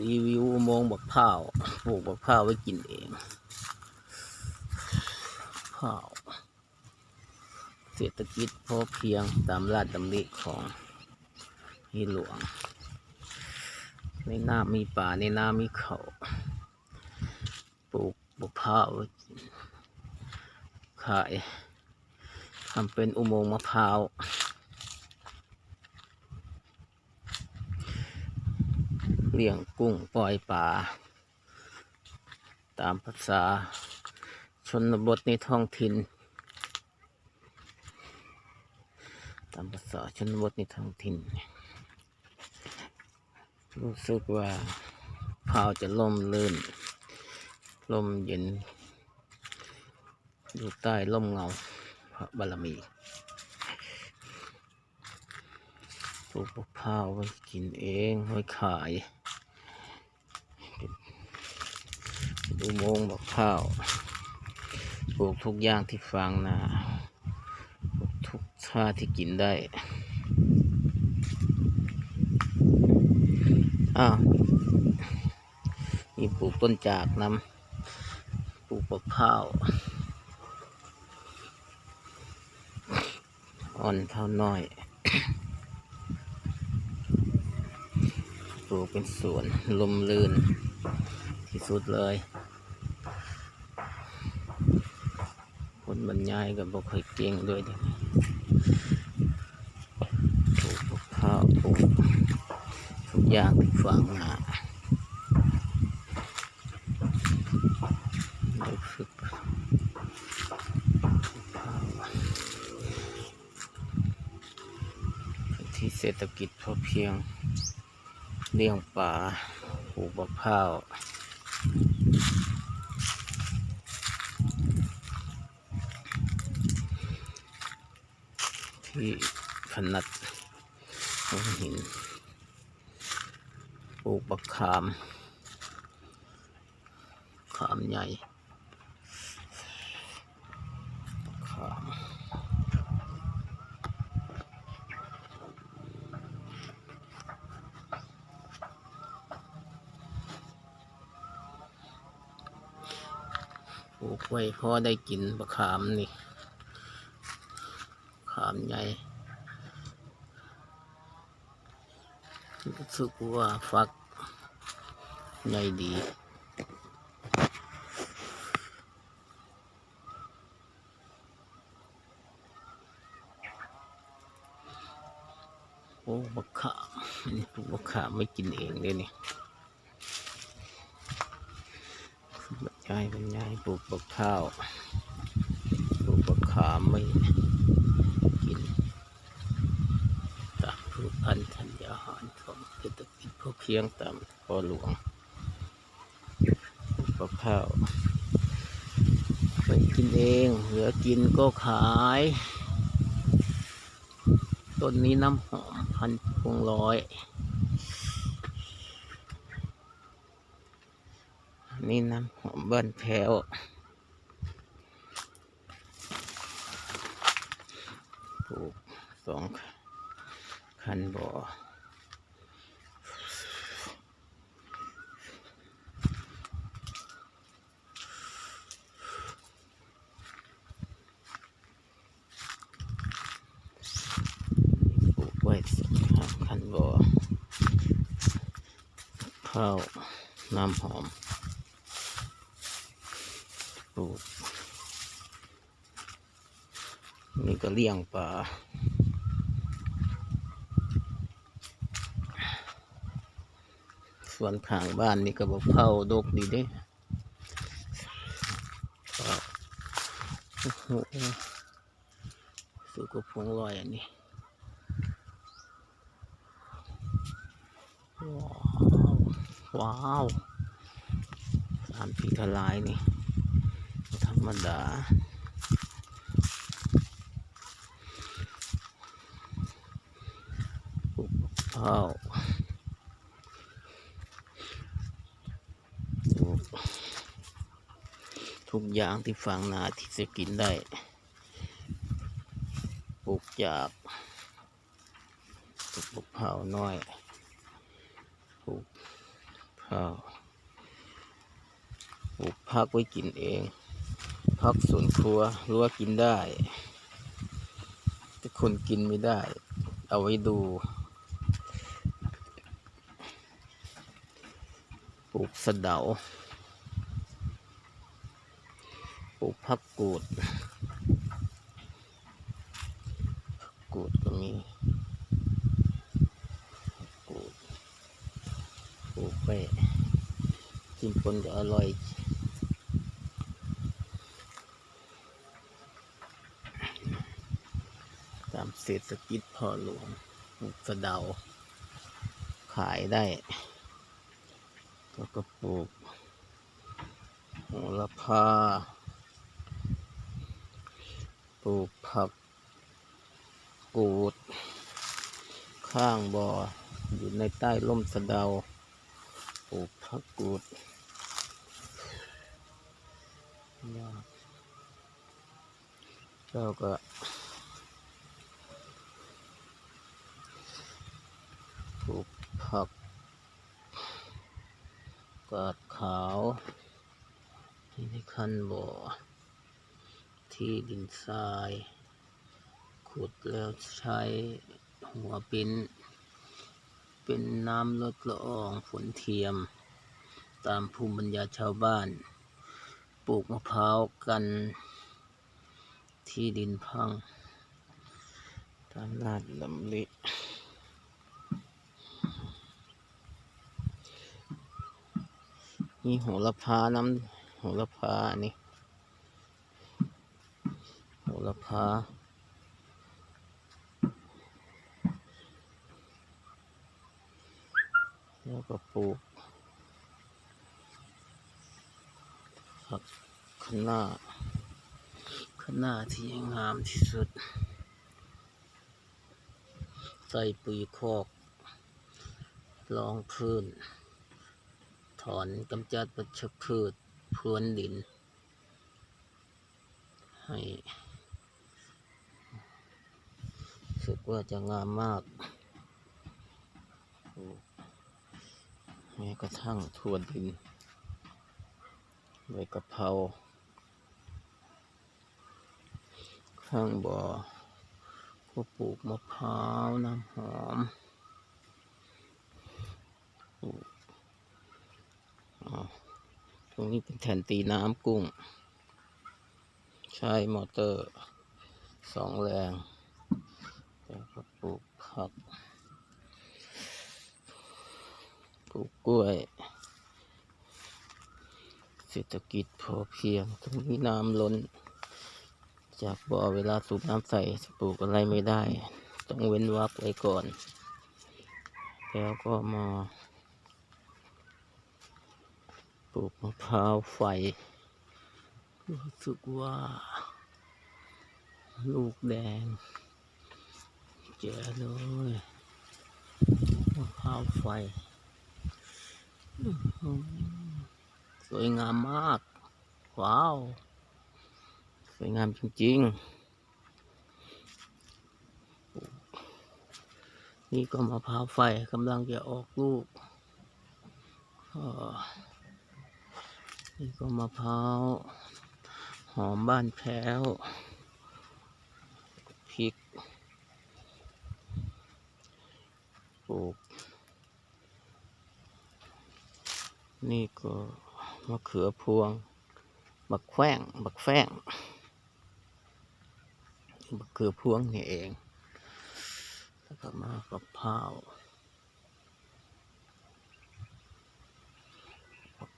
รีวิวอุโมงบักพร้าวปลูกบักพร้าวไว้กินเองพร้าวเศรษฐกิจพอเพียงตามราชดำริของฮีหลวง ในน้ำมีป่าในน้ำมีเขาปลูกบักพร้าวไว้กินขายทำเป็นอุโมงค์มะพร้าว เลี้ยงกุ้งปล่อยปลาตามภาษาชนบทในท้องถิ่น ตามภาษาชนบทในท้องถิ่น รู้สึกว่าพาวจะล่มลื่น ลมเย็น อยู่ใต้ร่มเงาพระบารมีป ลูกมะพร้าวไว้กินเองไว้ขายดูโมงค์บักข้าวปลูกทุกอย่างที่ฟางนาปลูกทุกชาที่กินได้อ้าวมีปลูกต้นจากน้ำปลูกบักข้าวอ่อนเท่าน้อย ป ลูกเป็นสวนลมลื่น ที่สุดเลยคนบรรยายกับบ่ค่อยเก่งด้วยเดี๋ยวปลูกมะพร้าวปลูกทุกอย่างที่ฝังหนารู้สึกเป็นที่เศรษฐกิจพอเพียง เลี้ยงปลาปลูกมะพร้าวที่ถนัดหัวหินปลูกบักขาม ขามใหญ่ขามปลูก ไว้พอได้กินบักขามนี่ขามใหญ่รู้สึกว่าฟักใหญ่ดีโอ้บักขามอันนี้ปลูกบักขามไม่กินเองเลยนี่ บรรยายบรรยายปลูกบักข้าวปลูกบักขามไม่กินจากพืชพันธัญญาหารของเศรษฐกิจพอเพียงตามพอหลวงปลูกข้าวไปกินเองเหลือกินก็ขายต้นนี้น้ำหอมพันพวงร้อย นี่น้ำหอมบ้านแพ้วปลูกสองคันบ่อปลูกไว้สองคันบ่อข้าวน้ำหอม ลูกนี่ก็เลี้ยงปลาส่วนข้างบ้านนี่ก็บอกเผาดกดีเด้ครับโอ้โหสุกพงลอยอันนี้ว้าวว้าวสามพีทลายนี่ ธรรมดาปลูกมะพร้าวปลูกทุกอย่างที่ฝังนาที่จะกินได้ปลูกจากปลูกมะพร้าวน้อยปลูกพข้าวปลูกพักไว้กินเอง พักสวนครัวรั้วกินได้ แต่คนกินไม่ได้ เอาไว้ดู ปลูกสะเดา ปลูกพักกูด กูดก็มีกูด ปลูกไปกินปนก็อร่อย ตามเศรษฐกิจพอหลวงลูกสะเดา ขายได้แล้วก็ปลูกโหระพา ปลูกผัก กูด ข้างบ่อ อยู่ในใต้ร่มสะเดา ปลูกผักกูดยากแล้วก็ ปลูกผักกาดขาวที่ในคันบ่อ ที่ดินทราย ขุดแล้วใช้หัวปิ้น เป็นน้ำลดละอองฝนเทียม ตามภูมิปัญญาชาวบ้าน ปลูกมะพร้าวกัน ที่ดินพังตามลาดลำลิ นี่โหระพาน้ำโหระพาอันนี้โหระพาแล้วก็ปลูกผักคะน้าคะน้าที่งามที่สุด ใส่ปุ๋ยคอกรองพื้น ถอนกำจัดวัชพืชพรวนดิน ให้สึกว่าจะงามมาก แม้กระทั่งทวนดินใบกะเพราข้างบ่อก็ปลูกมะพร้าวน้ำหอม ตรงนี้เป็นแทนตีน้ำกุ้ง ใช้มอเตอร์สองแรงแล้วก็ปลูกผัก ปลูกกล้วย เศรษฐกิจพอเพียง ตรงนี้น้ำล้น จากบ่อเวลาสูบน้ำใส่ปลูกอะไรไม่ได้ ต้องเว้นวักไว้ก่อน แล้วก็มา ปลูกมะพร้าวไฟ รู้สึกว่า ลูกแดง เจ๋เลยมะพร้าวไฟ สวยงามมาก ว้าว สวยงามจริง ๆ นี่ก็มะพร้าวไฟกำลังจะออกลูกอ่า นี่ก็มะพร้าว หอมบ้านแพ้วพริกปลูก นี่ก็มะเขือพวง บักแข้งบักแฟ้งบักเขือพวงนี่เอง แล้วก็มากะเพราว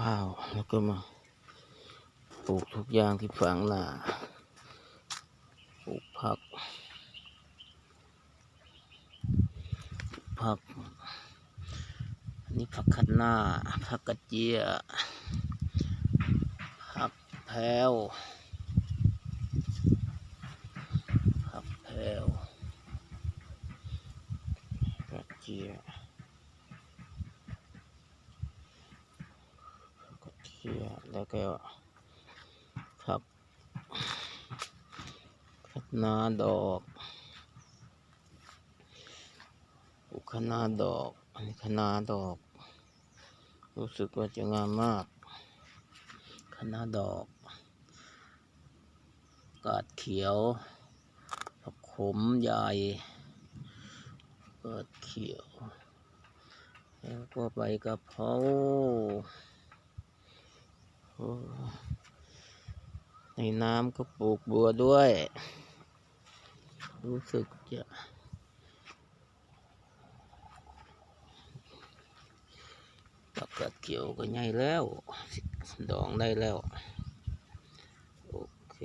มะพร้าว แล้วก็มาปลูกทุกอย่างที่ฝังหนาปลูกผัก ผักนนี้ผักคะน้าผักกระเจียผักแพรวผักแพรวกระเจียกระเจีย แล้วก็ผักคะน้าดอกปลูกคะน้าดอก อันนี้คะน้าดอก รู้สึกว่าจะงามมากคณะดอก กาดเขียว ผักขมใหญ่กาดเขียว แล้วก็ใบกะเพรา ในน้ำก็ปลูกบัวด้วย รู้สึกจะผักกาดเขียวก็ใหญ่แล้ว ดองได้แล้ว โอเค